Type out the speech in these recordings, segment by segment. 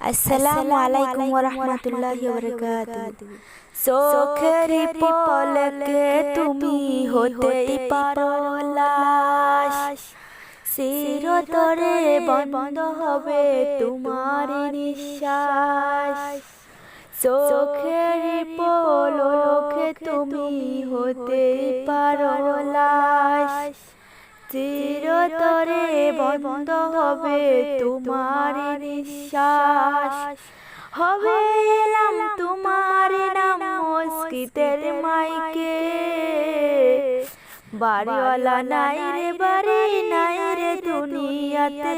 আসসালামু আলাইকুম ওয়া রাহমাতুল্লাহি ওয়া বারাকাতুহু চোখের পলকে তুমি হতে পারো লাশ চিরতরে বন্ধ হবে তোমার নিঃশ্বাস চোখের পলকে তুমি হতে পারো লাশ চিরতরে বন্ধ হবে তোমার নিঃশ্বাস। হবে এলাম তোমার নাম মস্কিতের মাইকে। বাড়িওয়ালা নাই রে, বাড়ি নাই রে দুনিয়াতে।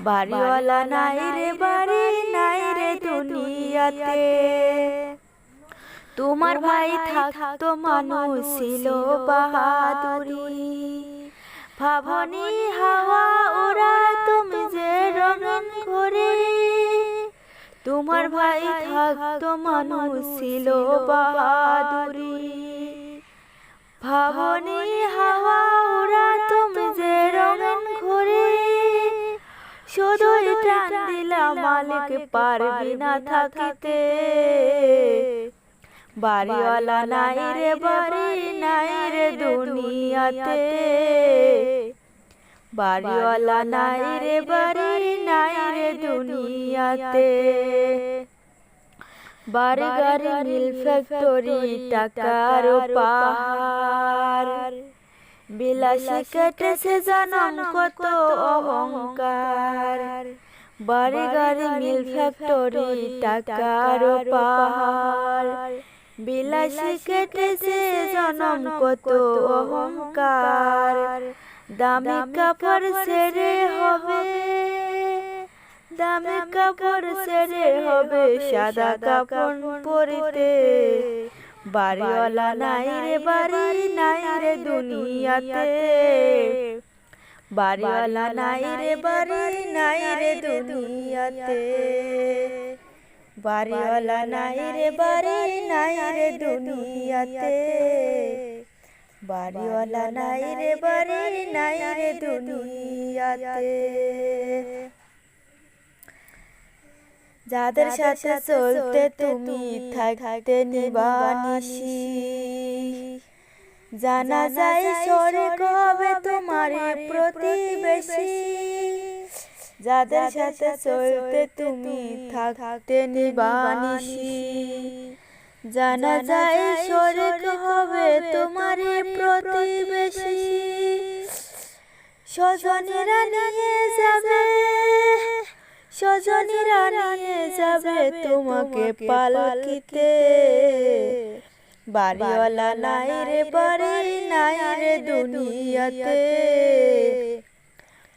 বাড়িওয়ালা নাই রে, বাড়ি নাই রে দুনিয়াতে। তোমার ভাই থাক থাকতো মানুষ ছিল বাহাদুরি। ভাবনি হাওয়া ওরা তুমি যে রঙন করে। তোমার ভাই থাকতো মানুষ ছিল বাহাদুরি। ভাবনি হাওয়া ওরা তুমি যে রঙন ঘরে শুধুই টান দিলাম মালিক পারবি না থাকিতে। বাড়িওয়ালা নাই রে বাড়ি নাই রে দুনিয়াতে। বাড়িওয়ালা নাই রে বাড়ি নাই রে দুনিয়াতে। বাড়ি গাড়ি মিল ফ্যাক্টরি টাকার পাহাড় বিলাসী কেটেছে জানাম কত অহংকার। বাড়ি গাড়ি মিল ফ্যাক্টরি টাকার পাহাড় বিলাসী কেটেছে জনম কত অহংকার। দামি কাপড় সেরে হবে। দামি কাপড় সেরে হবে সাদা কাপড় পরিতে। বাড়িওয়ালা নাই রে বাড়ি নাই রে দুনিয়াতে। বাড়িওয়ালা নাই রে বাড়ি নাই রে দুনিয়াতে। বাড়িওয়ালা নাই রে, বাড়ি নাই রে দুনিয়াতে। বাড়িওয়ালা নাই রে, বাড়ি নাই রে দুনিয়াতে। যাদের সাথে চলতে তুমি থাকতে নিবানিসি। জানা যায়, স্বর্গ হবে তোমার প্রতিবেশী যাদের সাথে চলতে তুমি থাকতে নিবানিসি। জানা যায় স্বর্গ হবে তোমার প্রতিবেশী। স্বজনেরা নিয়ে যাবে। স্বজনেরা নিয়ে যাবে তোমাকে পালকিতে। বাড়িওয়ালা নাই রে বাড়ি নাই রে দুনিয়াতে।